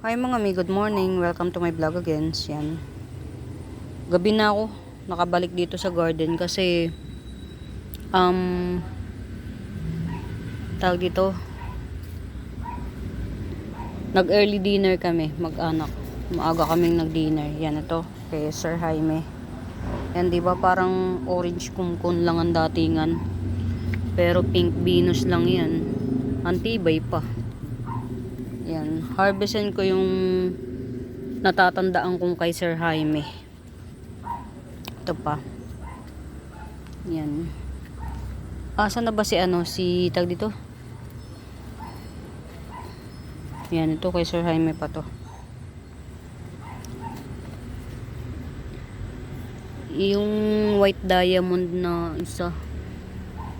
Hi mga mi, good morning. Welcome to my vlog again. Yan. Gabi na ako. Nakabalik dito sa garden kasi um tawag dito nag early dinner kami. Mag-anak. Maaga kaming nag dinner yan ito. Kay Sir Jaime. Yan di ba parang orange kumkun lang ang datingan? Pero pink Venus lang yan. Antibay pa harvestin ko yung natatandaan kong kay Sir Jaime. Ito pa. Yan. Asa na ba si ano, si tag dito? Yan, ito kay Sir Jaime pa to. Yung white diamond na isa.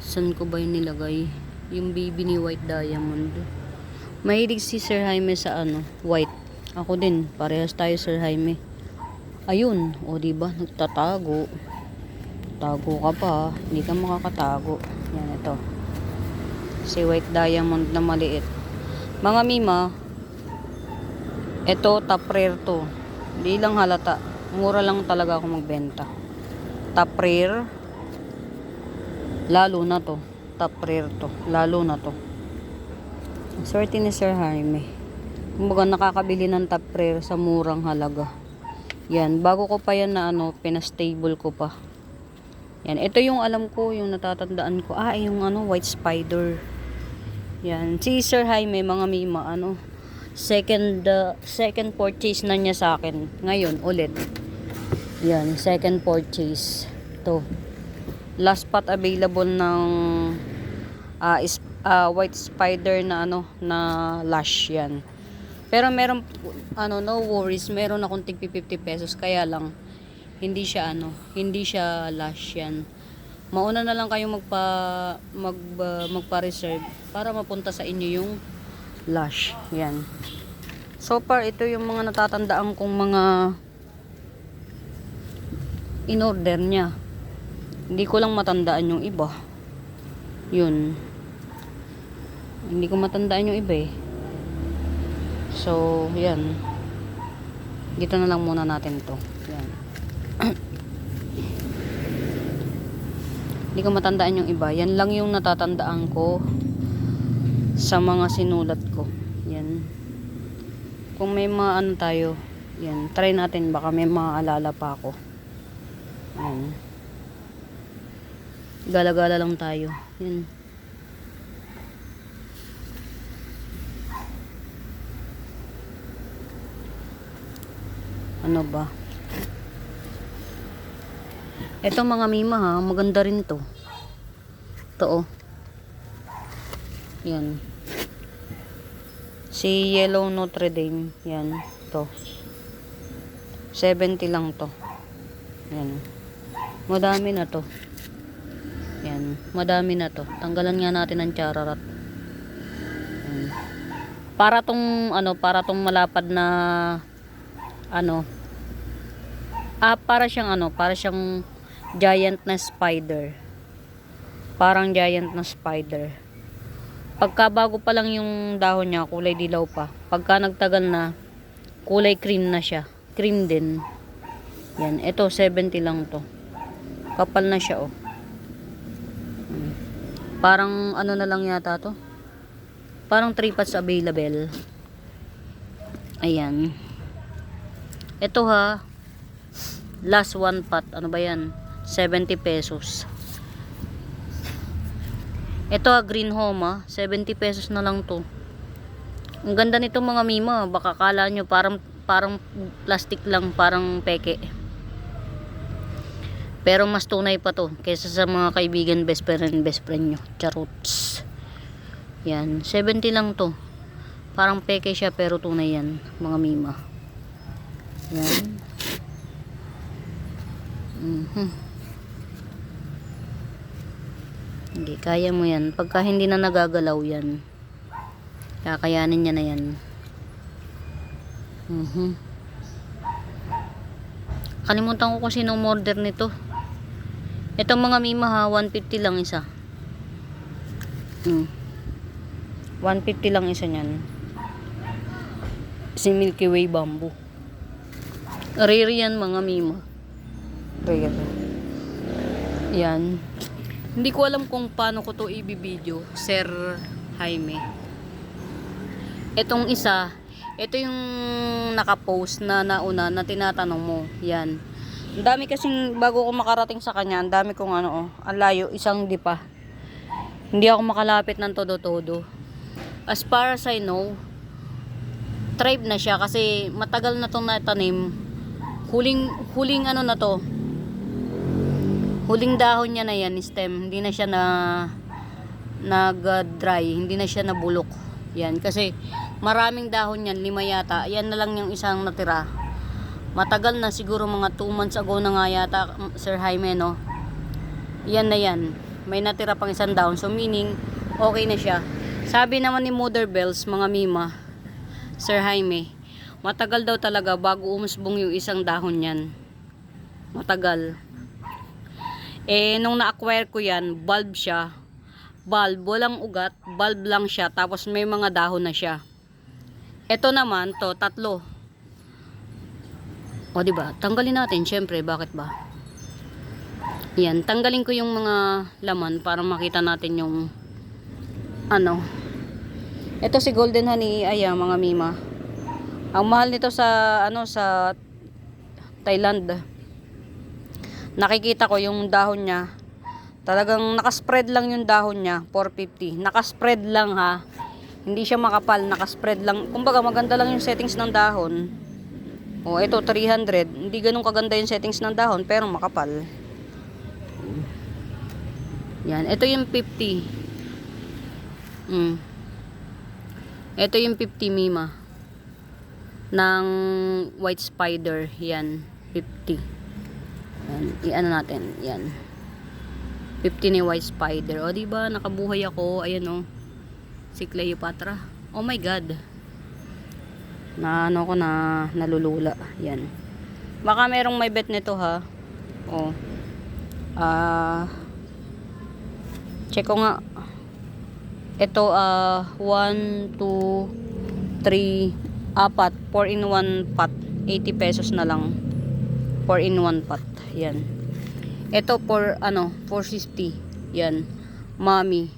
San ko ba yung nilagay? Yung baby ni white diamond. Mahilig si Sir Jaime sa ano, white. Ako din, parehas tayo Sir Jaime. Ayun, o di ba nagtatago. Tago ka pa, hindi ka makakatago. Yan ito. Si white diamond na maliit. Mga mima, ito top rare to. Hindi lang halata. Mura lang talaga ako magbenta. Top rare. Lalo na to. Top rare to. Lalo na to. Swerte ni Sir Jaime. Kumbaga nakakabili ng top rare sa murang halaga. Yan, bago ko pa yan na ano, pinastable ko pa. Yan, ito yung alam ko, yung natatandaan ko. Ah, yung ano, white spider. Yan, si Sir Jaime, mga mima, ano, second, uh, second purchase na niya sa akin. Ngayon, ulit. Yan, second purchase. To. Last spot available ng ah, is, ah, white spider na ano na lash yan. Pero meron ano no worries, meron akong tig 50 pesos kaya lang hindi siya ano, hindi siya lash yan. Mauna na lang kayo magpa mag uh, magpa-reserve para mapunta sa inyo yung lash. Yan. So far ito yung mga natatandaan kong mga in order niya. Hindi ko lang matandaan yung iba. Yun. Hindi ko matandaan yung iba eh. So, yan. Dito na lang muna natin to. Yan. Hindi ko matandaan yung iba. Yan lang yung natatandaan ko sa mga sinulat ko. Yan. Kung may mga ano tayo, yan. Try natin. Baka may maaalala pa ako. Yan. Gala-gala lang tayo. Yan. Ano ba? Ito mga mima ha, maganda rin to. Ito oh. Yan. Si Yellow Notre Dame. Yan. To. 70 lang to. Yan. Madami na to. Yan. Madami na to. Tanggalan nga natin ang chararat. Yan. Para tong ano, para tong malapad na ano ah para siyang ano para siyang giant na spider. Parang giant na spider. Pagka bago pa lang yung dahon niya kulay dilaw pa. Pagka nagtagal na kulay cream na siya. Cream din. Yan ito 70 lang to. Kapal na siya oh. Parang ano na lang yata to? Parang 3 pots available. Ayan ito ha, last one pot, ano ba yan? 70 pesos. Ito ha, green home ha, 70 pesos na lang to. Ang ganda nito mga mima, baka kala nyo parang, parang plastic lang, parang peke. Pero mas tunay pa to, kaysa sa mga kaibigan, best friend, best friend nyo. Charuts. Yan, 70 lang to. Parang peke siya pero tunay yan, mga mima. Yan. Mhm. Hindi, kaya mo yan. Pagka hindi na nagagalaw yan, kakayanin niya na yan. Mhm. Kalimutan ko kung sino order nito. Itong mga mima ha, 150 lang isa. Hmm. 150 lang isa niyan. Si Milky Way bamboo. Rare yan mga mima. Rare. Yan. Hindi ko alam kung paano ko to ibibideo, Sir Jaime. Itong isa, ito yung nakapost na nauna na tinatanong mo. Yan. Ang dami kasing bago ko makarating sa kanya, ang dami kong ano, oh, ang layo, isang di pa. Hindi ako makalapit ng todo-todo. As far as I know, tribe na siya kasi matagal na tong natanim. Huling, huling ano na to, huling dahon niya na yan, stem, hindi na siya na nag-dry, hindi na siya nabulok. Yan, kasi maraming dahon yan, lima yata. Yan na lang yung isang natira. Matagal na siguro mga 2 months ago na nga yata, Sir Jaime, no? Yan na yan. May natira pang isang dahon. So meaning, okay na siya. Sabi naman ni Mother Bells, mga mima, Sir Jaime, matagal daw talaga bago umusbong yung isang dahon yan. Matagal. Eh, nung na-acquire ko yan, bulb siya. Bulb, walang ugat, bulb lang siya, tapos may mga dahon na siya. Ito naman, to, tatlo. O, di ba? Tanggalin natin, syempre, bakit ba? Yan, tanggalin ko yung mga laman para makita natin yung ano. Ito si Golden Honey, aya mga mima. Ang mahal nito sa ano sa Thailand. Nakikita ko yung dahon niya. Talagang nakaspread lang yung dahon niya, 450. Nakaspread lang ha. Hindi siya makapal, nakaspread lang. Kumbaga maganda lang yung settings ng dahon. O ito 300. Hindi ganun kaganda yung settings ng dahon pero makapal. Yan, ito yung 50. Mm. Ito yung 50 mima ng white spider. Yan, 50. Yan, i-ano natin, yan. 50 ni white spider. O, di ba nakabuhay ako. Ayan o. Si Cleopatra. Oh my god. Na ano ko na nalulula. Yan. Baka merong may bet nito ha. Oh. Ah check ko nga. Ito ah 1 2 3 apat 4 in 1 pot 80 pesos na lang. 4 in 1 pot yan. Ito for ano 450 yan. Mami.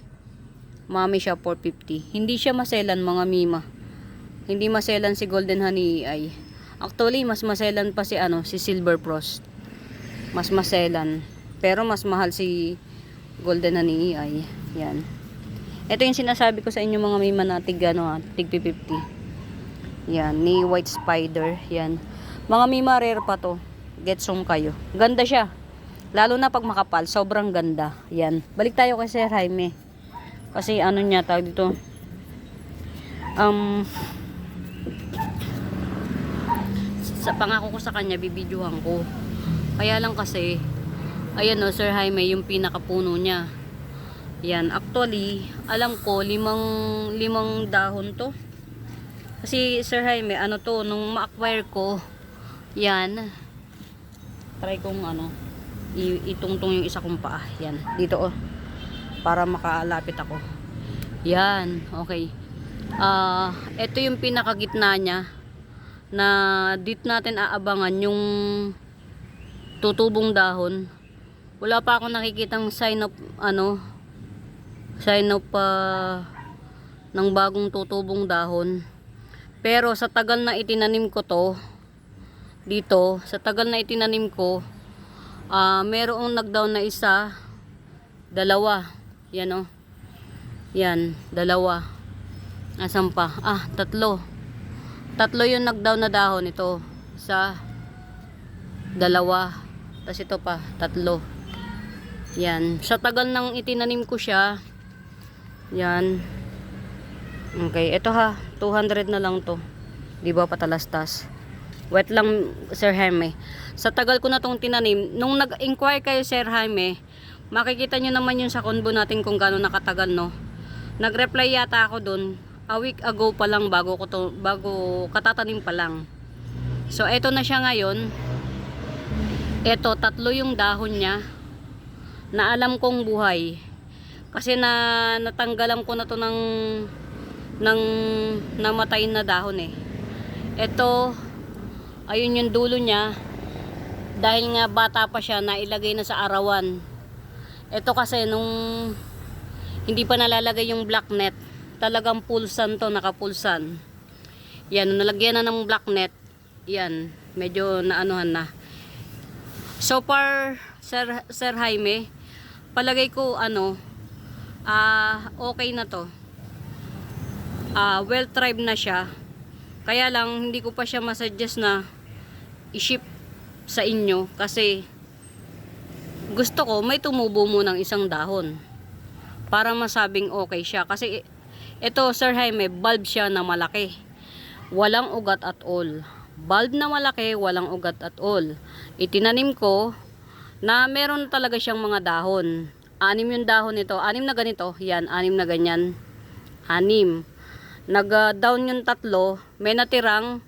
Mami siya 450 hindi siya maselan mga mima. Hindi maselan si golden honey ay. Actually mas maselan pa si ano si silver frost. Mas maselan pero mas mahal si golden honey ay yan. Ito yung sinasabi ko sa inyo mga mima na tig ano ha, tig 50 yan ni white spider yan mga mima rare pa to getsong kayo ganda siya Lalo na pag makapal, sobrang ganda. Yan. Balik tayo kay Sir Jaime. Kasi ano niya, tawag dito. Um, sa pangako ko sa kanya, bibidyohan ko. Kaya lang kasi, ayan o, Sir Jaime, yung pinakapuno niya. Yan. Actually, alam ko, limang, limang dahon to. Kasi, Sir Jaime, ano to, nung ma-acquire ko, yan, try kong ano, itungtong yung isa kong paa. Yan. Dito oh. Para makalapit ako. Yan. Okay. Ah, ito yung pinakagitna niya na dito natin aabangan yung tutubong dahon. Wala pa ako nakikitang sign of ano sign of ah, ng bagong tutubong dahon. Pero sa tagal na itinanim ko to dito, sa tagal na itinanim ko, Ah, merong nagdown na isa, dalawa. Yan oh. Yan, dalawa. Asan pa? Ah, tatlo. Tatlo yung nagdown na dahon ito. Isa, dalawa. Tapos ito pa, tatlo. Yan. Sa tagal nang itinanim ko siya, yan. Okay, ito ha, 200 na lang to. Di ba patalastas? Wet lang, Sir Jaime. Sa tagal ko na tong tinanim, nung nag-inquire kayo, Sir Jaime, makikita nyo naman yun sa konbo natin kung gaano nakatagal, no? Nag-reply yata ako dun, a week ago pa lang bago ko to, bago katatanim pa lang. So, eto na siya ngayon. Eto, tatlo yung dahon niya na alam kong buhay. Kasi na natanggalan ko na to ng ng namatay na dahon eh. Ito, ayun yung dulo niya. Dahil nga bata pa siya, nailagay na sa arawan. Ito kasi nung hindi pa nalalagay yung black net, talagang pulsan to, nakapulsan. Yan, nalagyan na ng black net, yan, medyo naanuhan na. So far, Sir, Sir Jaime, palagay ko ano, ah okay na to. Ah, well tried na siya. Kaya lang hindi ko pa siya masuggest na i-ship sa inyo kasi gusto ko may tumubo mo ng isang dahon para masabing okay siya. Kasi ito Sir Jaime bulb siya na malaki. Walang ugat at all. Bulb na malaki walang ugat at all. Itinanim ko na meron talaga siyang mga dahon. Anim yung dahon nito. Anim na ganito. Yan anim na ganyan. Anim nag uh, down yung tatlo may natirang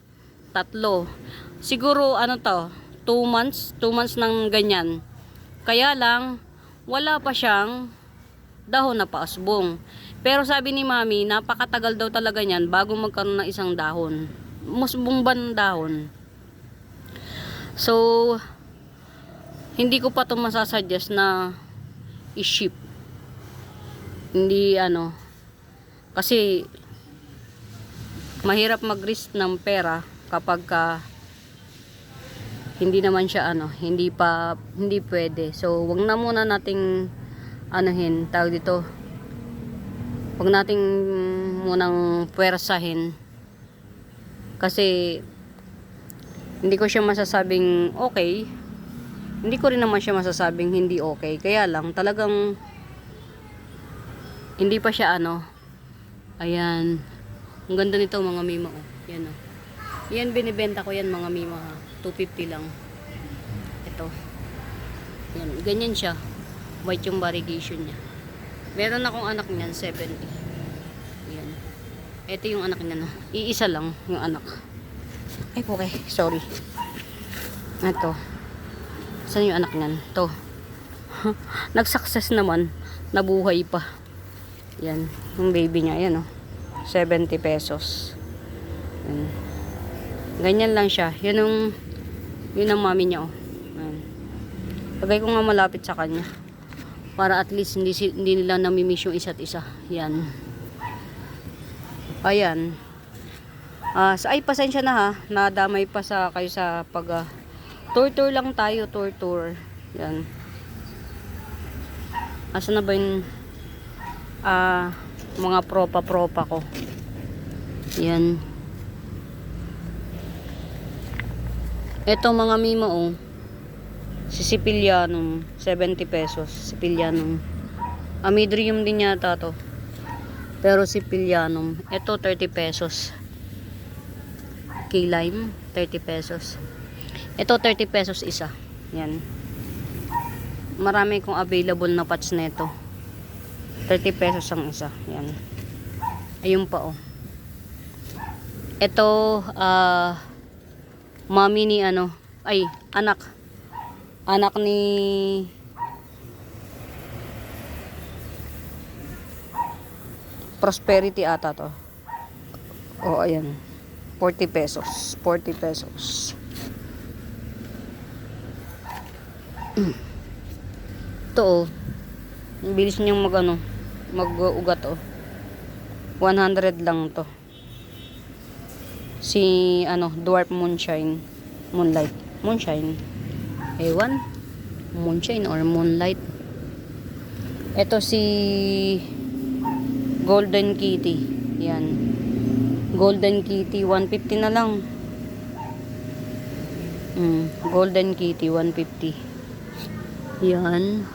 tatlo. Siguro ano to 2 months 2 months ng ganyan. Kaya lang wala pa siyang dahon na paasbong. Pero sabi ni mami napakatagal daw talaga niyan bago magkaroon ng isang dahon. Musbong ba ng dahon. So hindi ko pa to masasuggest na i-ship. Hindi ano. Kasi mahirap mag-risk ng pera kapag ka hindi naman siya ano, hindi pa hindi pwede. So, wag na muna nating anuhin, tawag dito. Wag nating munang puwersahin. Kasi hindi ko siya masasabing okay. Hindi ko rin naman siya masasabing hindi okay. Kaya lang talagang hindi pa siya ano. Ayan. Ang ganda nito mga mima oh. Yan oh. Yan binibenta ko yan mga mima ha. 250 lang. Ito. Yan, ganyan siya. White yung variegation niya. Meron akong anak niyan, 70. Yan. Ito yung anak niya, no. Iisa lang yung anak. Ay, okay. Sorry. Ito. Saan yung anak niyan? Ito. Nag-success naman. Nabuhay pa. Yan. Yung baby niya. Yan, oh. 70 pesos. Yan. Ganyan lang siya. Yun yung yun ang mami niya, oh. Ko nga malapit sa kanya. Para at least hindi, hindi nila namimiss yung isa't isa. Yan. Ayan. Ah, sa ay pasensya na ha. Nadamay pa sa kayo sa pag ah, tour tour lang tayo, tour tour. Yan. Asa na ba yung ah, mga propa-propa ko? Yan. Ito mga mimo oh. Si Sicilianum, 70 pesos. Sicilianum. Amidrium din yata to. Pero Sicilianum, ito 30 pesos. Key lime, 30 pesos. Ito 30 pesos isa. Yan. Marami kong available na patch nito. 30 pesos ang isa. Yan. Ayun pa oh. Ito ah mami ni ano, ay, anak. Anak ni Prosperity ata to. Oh, ayan. 40 pesos. 40 pesos. Ito oh. Bilis niyang mag ano, mag-ugat oh. 100 lang to. Si ano dwarf moonshine. Moonlight. Moonshine? Ewan. Moonshine or moonlight? Ito si golden kitty. Yan. Golden kitty 150 na lang. Mm, golden kitty 150 yan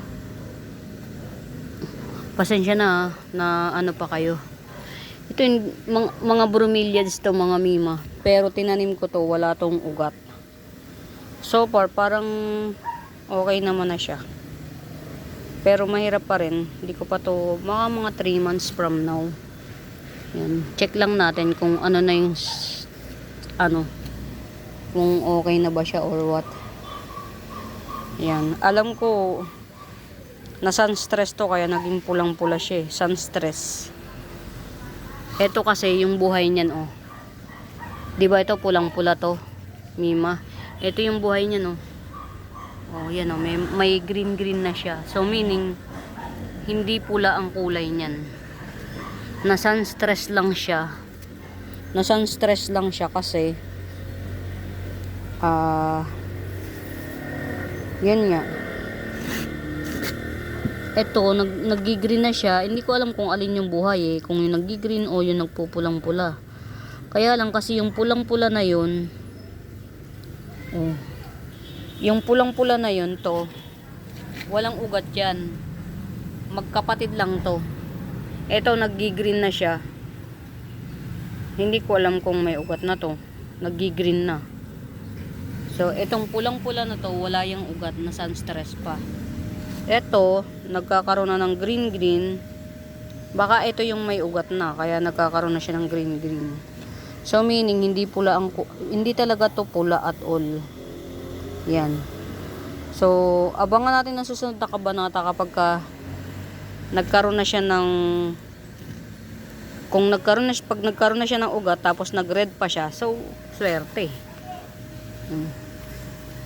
pasensya na na ano pa kayo ito yung mga, mga bromeliads to mga mima. Pero tinanim ko to, wala tong ugat. So far, parang okay naman na siya. Pero mahirap pa rin. Hindi ko pa to, mga mga 3 months from now. Yan. Check lang natin kung ano na yung, ano, kung okay na ba siya or what. Yan. Alam ko, na sun stress to kaya naging pulang-pula siya eh. Sun stress. Ito kasi yung buhay niyan oh. Di ba ito pulang-pula to, Mima? Ito yung buhay niya, no? Oh, yan oh, may, may green-green na siya. So, meaning, hindi pula ang kulay niyan. Na stress lang siya. Na stress lang siya kasi, ah, yan nga. Ito, nag, nag-green na siya. Hindi ko alam kung alin yung buhay eh. Kung yung nag-green o yung nagpupulang-pula. Kaya lang kasi yung pulang-pula na yun, oh, yung pulang-pula na yun to, walang ugat yan. Magkapatid lang to. Ito, nag-green na siya. Hindi ko alam kung may ugat na to. Nag-green na. So, itong pulang-pula na to, wala yung ugat na stress pa. Ito, nagkakaroon na ng green-green. Baka ito yung may ugat na, kaya nagkakaroon na siya ng green-green. So, meaning, hindi pula ang, hindi talaga to pula at all. Yan. So, abangan natin ang susunod na kabanata kapag ka nagkaroon na siya ng kung nagkaroon na pag nagkaroon na siya ng ugat tapos nag-red pa siya, so swerte. Hmm.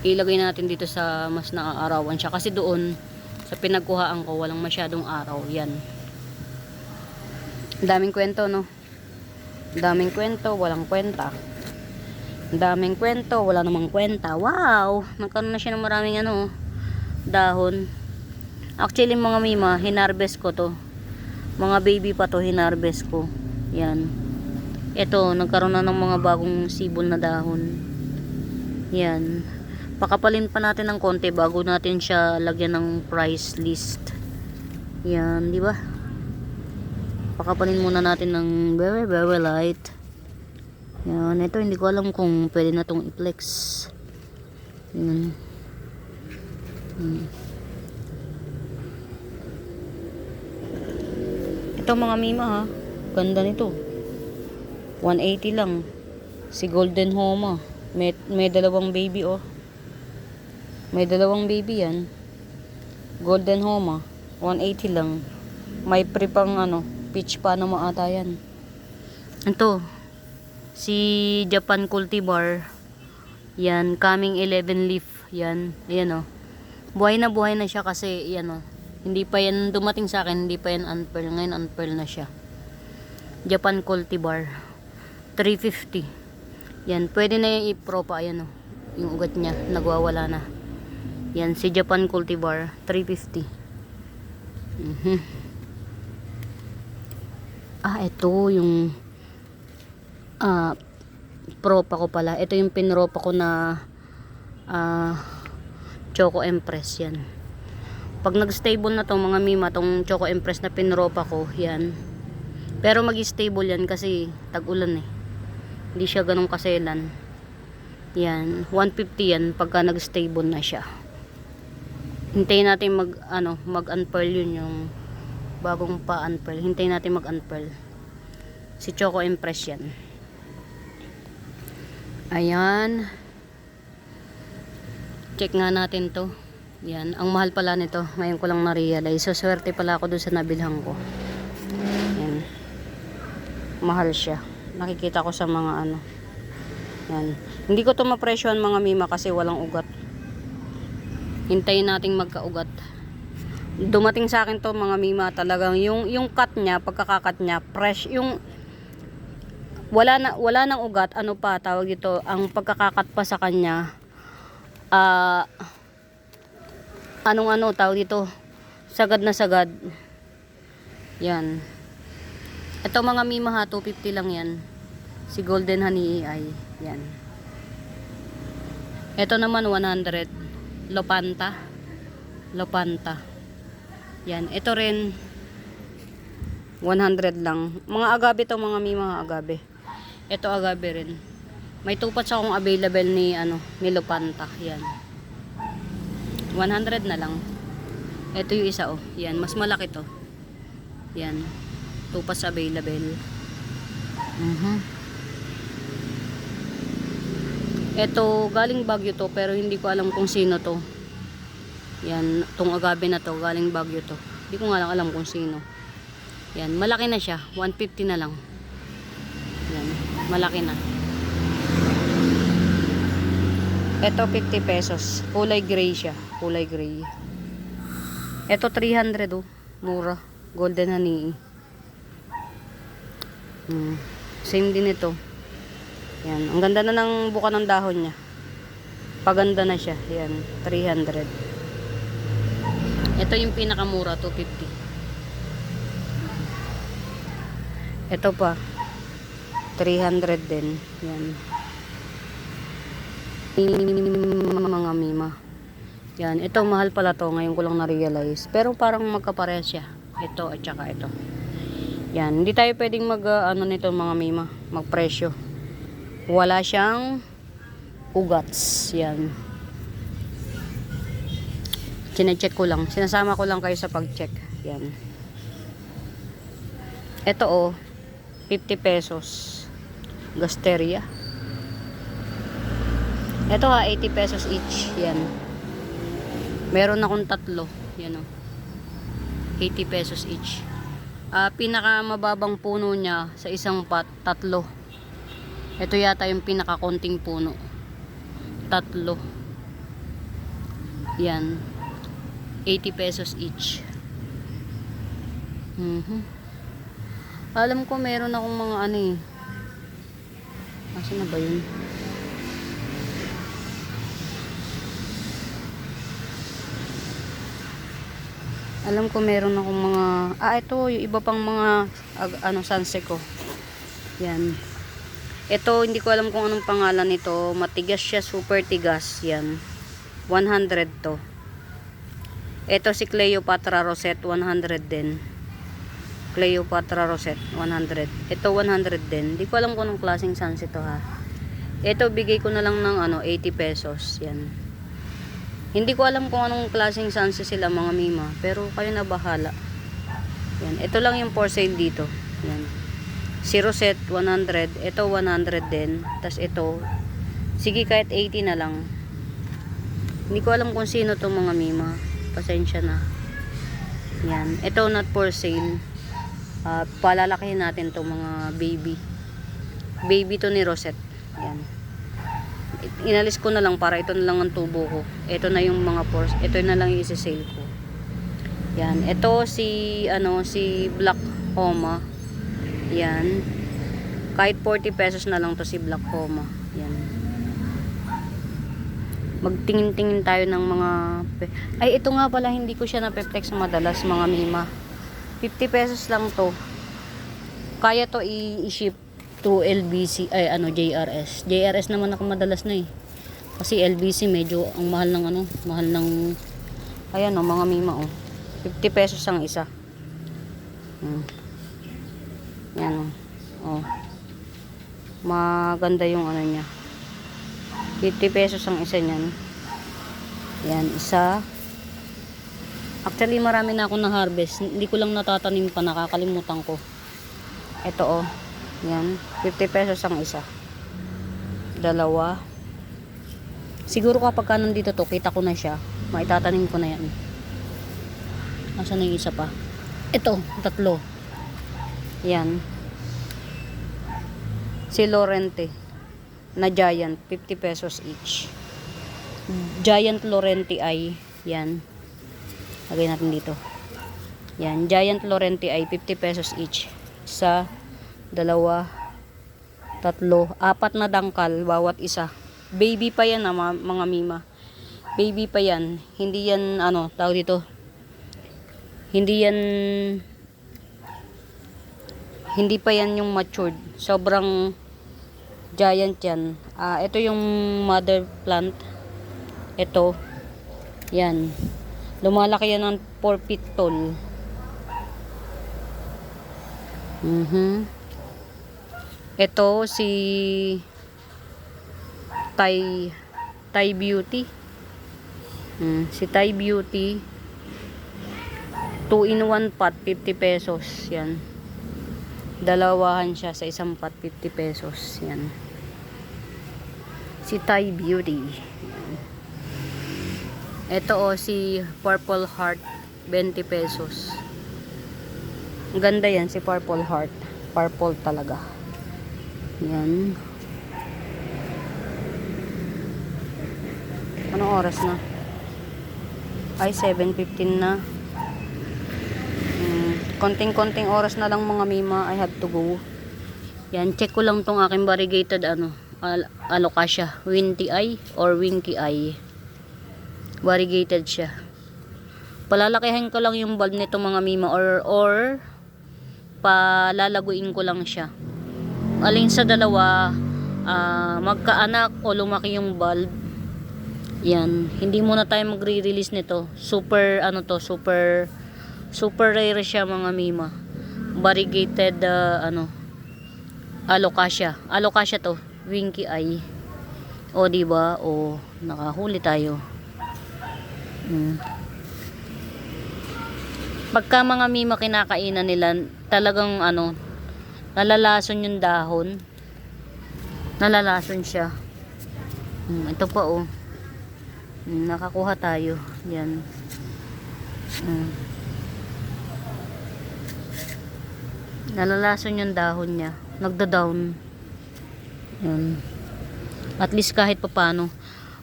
Ilagay natin dito sa mas naaarawan siya kasi doon sa pinagkuhaan ko walang masyadong araw. Yan. Daming kwento, no? Daming kwento, walang kwenta. Daming kwento, wala namang kwenta. Wow! Nagkaroon na siya ng maraming ano, dahon. Actually, mga mima, hinarvest ko to. Mga baby pa to, hinarvest ko. Yan. Ito, nagkaroon na ng mga bagong sibol na dahon. Yan. Pakapalin pa natin ng konti bago natin siya lagyan ng price list. Yan, di ba? Pakapalin muna natin ng very very light. Yan, ito hindi ko alam kung pwede na tong i-flex. Yan. Hmm. Ito mga mima ha. Ganda nito. 180 lang. Si Golden Homa. May, may dalawang baby oh. May dalawang baby yan. Golden Homa. 180 lang. May pre pang ano, peach pa na maata yan. Ito. Si Japan Cultivar. Yan, coming 11 leaf. Yan, ayan oh. Buhay na buhay na siya kasi yan oh. Hindi pa yan dumating sa akin, hindi pa yan unpearl. Ngayon unpearl na siya. Japan Cultivar. 350. Yan, pwede na yung i-propa. Ayan o. Yung ugat niya, nagwawala na. Yan, si Japan Cultivar. 350. Mhm. Ah, ito yung ah, propa ko pala. Ito yung pinropa ko na ah, Choco Empress yan. Pag nag-stable na to mga mima, tong Choco Empress na pinropa ko, yan. Pero mag-stable yan kasi tag-ulan eh. Hindi siya ganun kaselan. Yan, 150 yan pagka nag-stable na siya. Hintayin natin mag ano, mag-unpearl yun yung bagong pa-unpearl. Hintayin natin mag-unpearl. Si Choco Empress yan. Ayan. Check nga natin to. Yan, ang mahal pala nito. Ngayon ko lang na-realize. So, swerte pala ako doon sa nabilhan ko. Yan. Mahal siya. Nakikita ko sa mga ano. Yan. Hindi ko to mapresyohan mga mima kasi walang ugat. Hintayin nating magkaugat. Dumating sa akin to mga mima talagang yung yung cut niya, pagkakakat niya, fresh. Yung wala na wala nang ugat, ano pa tawag dito, ang pagkakakat pa sa kanya ah anong ano tawag dito sagad na sagad. Yan. Ito mga mima ha 250 lang yan. Si golden honey ay yan. Ito naman 100 lopanta lopanta yan ito rin 100 lang mga agabe to mga mima agabe ito agabe rin may tupats akong available ni ano ni lopanta yan 100 na lang. Ito yung isa oh. Yan, mas malaki to. Yan. Tupas available. Mhm. Ito, galing Baguio to, pero hindi ko alam kung sino to. Yan, tong agabe na to, galing Baguio to. Hindi ko nga lang alam kung sino. Yan, malaki na siya. 150 na lang. Yan, malaki na. Ito 50 pesos. Kulay gray siya. Kulay gray. Ito 300 oh. Mura. Golden honey. Hmm. Same din ito. Yan. Ang ganda na ng buka ng dahon niya. Paganda na siya. Yan. 300. Ito yung pinakamura. 250. Ito pa. 300 din. Yan. Mga mima. Yan. Ito mahal pala to. Ngayon ko lang na-realize. Pero parang magkapares siya. Ito at saka ito. Yan. Hindi tayo pwedeng mag uh, ano nito mga mima. Magpresyo. Wala siyang ugats. Yan. Sinecheck ko lang. Sinasama ko lang kayo sa pag-check. Yan. Ito oh. 50 pesos. Gasteria. Ito ha, 80 pesos each. Yan. Meron akong tatlo. Yan o. 80 pesos each. Ah, pinaka mababang puno niya sa isang pat, tatlo. Ito yata yung pinaka konting puno. Tatlo. Yan. 80 pesos each. Mhm. Alam ko meron akong mga ano eh. Asa na ba yun? Alam ko meron akong mga ah ito yung iba pang mga ano ko. Yan. Ito hindi ko alam kung anong pangalan nito. Matigas siya, super tigas. Yan. 100 to. Ito si Cleopatra Rosette 100 din. Cleopatra Rosette 100. Ito 100 din. Hindi ko alam kung anong klaseng sunset to ha. Ito bigay ko na lang ng ano 80 pesos. Yan. Hindi ko alam kung anong klaseng sunset sila mga mima. Pero kayo na bahala. Yan. Ito lang yung for sale dito. Yan. Si Rosette 100. Ito 100 din. Tapos ito. Sige kahit 80 na lang. Hindi ko alam kung sino to mga mima. Pasensya na. Yan. Ito not for sale. Uh, palalakihin natin to mga baby. Baby to ni Rosette. Yan inalis ko na lang para ito na lang ang tubo ko ito na yung mga pores ito na lang yung isi-sale ko yan ito si ano si Black Homa yan. Kahit 40 pesos na lang to si Black Homa yan. Magtingin-tingin tayo ng mga ay ito nga pala hindi ko siya na-peptex madalas mga mima. 50 pesos lang to. Kaya to i-ship to LBC ay ano JRS JRS naman ako madalas na eh. Kasi LBC medyo ang mahal ng ano mahal ng ayan oh mga mima oh. 50 pesos ang isa. Hmm. Yan oh oh maganda yung ano niya 50 pesos ang isa niyan yan isa actually marami na ako na harvest hindi ko lang natatanim pa nakakalimutan ko ito oh yan. 50 pesos ang isa. Dalawa. Siguro kapag ka nandito to, kita ko na siya. Maitatanim ko na yan. Nasaan na yung isa pa? Ito, tatlo. Yan. Si Lorente. Na giant. 50 pesos each. Giant Lorente ay. Yan. Lagay natin dito. Yan. Giant Lorente ay 50 pesos each. Sa dalawa, tatlo, apat na dangkal bawat isa. Baby pa yan ah, mga mima. Baby pa yan. Hindi yan ano, tawag dito. Hindi yan hindi pa yan yung matured. Sobrang giant yan. Ah, ito yung mother plant. Ito. Yan. Lumalaki yan ng 4 feet tall. Mhm. Ito si Thai Thai Beauty. Hmm, si Thai Beauty 2 in 1 pot 50 pesos. Yan. Dalawahan siya sa isang pot 50 pesos. Yan. Si Thai Beauty. Ito o si Purple Heart 20 pesos. Ganda yan si Purple Heart. Purple talaga. Yan. Anong oras na? Ay, 7.15 na. Mm, konting-konting oras na lang mga mima. I have to go. Yan, check ko lang tong aking variegated ano, al alocasia. Winty eye or winky eye. Variegated siya. Palalakihan ko lang yung bulb nito mga mima or or palalaguin ko lang siya. Alin sa dalawa, ah, magkaanak o lumaki yung bulb, yan, hindi muna tayo magre-release nito. Super, ano to, super, super rare siya mga mima. Variegated, ah, ano, alocasia. Alocasia to, winky eye. O, di ba? O, nakahuli tayo. Hmm. Pagka mga mima kinakainan nila, talagang ano, nalalason yung dahon. Nalalason siya. Hmm, ito pa oh. Hmm, nakakuha tayo. Yan. Hmm. Nalalason yung dahon niya. Nagda-down. Yan. At least kahit papano.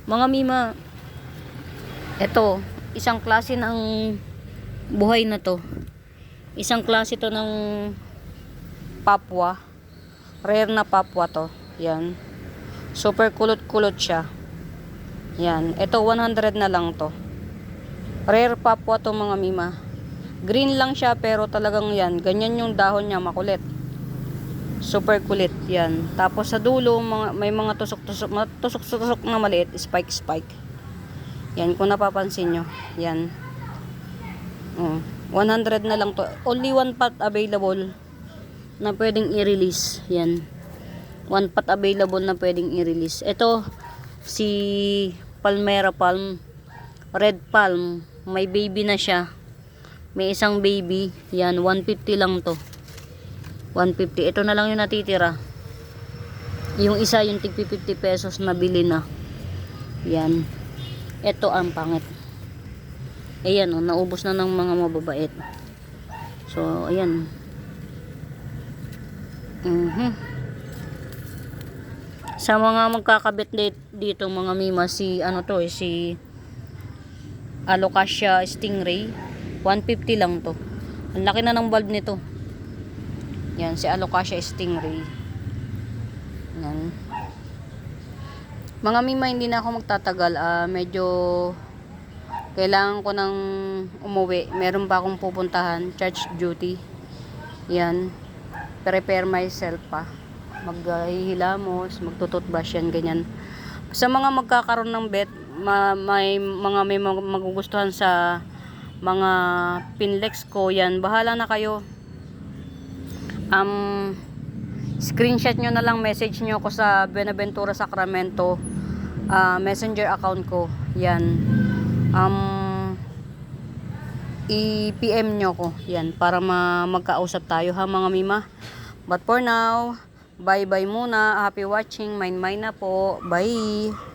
Mga mima, ito, isang klase ng buhay na to. Isang klase to ng papwa. Rare na papwa to. Yan. Super kulot-kulot siya. Yan. Ito 100 na lang to. Rare papwa to mga mima. Green lang siya pero talagang yan. Ganyan yung dahon niya makulit. Super kulit. Yan. Tapos sa dulo mga, may mga tusok-tusok tusok-tusok na maliit. Spike-spike. Yan. Kung napapansin nyo. Yan. Oh, 100 na lang to. Only one pot available na pwedeng i-release. Yan. One pot available na pwedeng i-release. Ito, si Palmera Palm, Red Palm, may baby na siya. May isang baby. Yan, 150 lang to. 150. Ito na lang yung natitira. Yung isa, yung tig 50 pesos na bili na. Yan. Ito ang pangit. Ayan, oh, naubos na ng mga mababait. So, ayan. Mhm. Sa mga magkakabit dit- dito mga mima si ano to eh si Alocasia Stingray 150 lang to. Ang laki na ng bulb nito. Yan si Alocasia Stingray. Yan. Mga mima hindi na ako magtatagal ah medyo kailangan ko nang umuwi. Meron pa akong pupuntahan, church duty. Yan. Prepare myself pa. Maghihilamos, magtututbrush yan, ganyan. Sa mga magkakaroon ng bet, ma- may mga may mag- magugustuhan sa mga pinlex ko yan, bahala na kayo. Um, screenshot nyo na lang, message nyo ako sa Benaventura Sacramento ah, messenger account ko. Yan. Um, i-PM nyo ko yan para ma magkausap tayo ha mga mima? But for now bye bye muna. Happy watching. Mine mine na po. Bye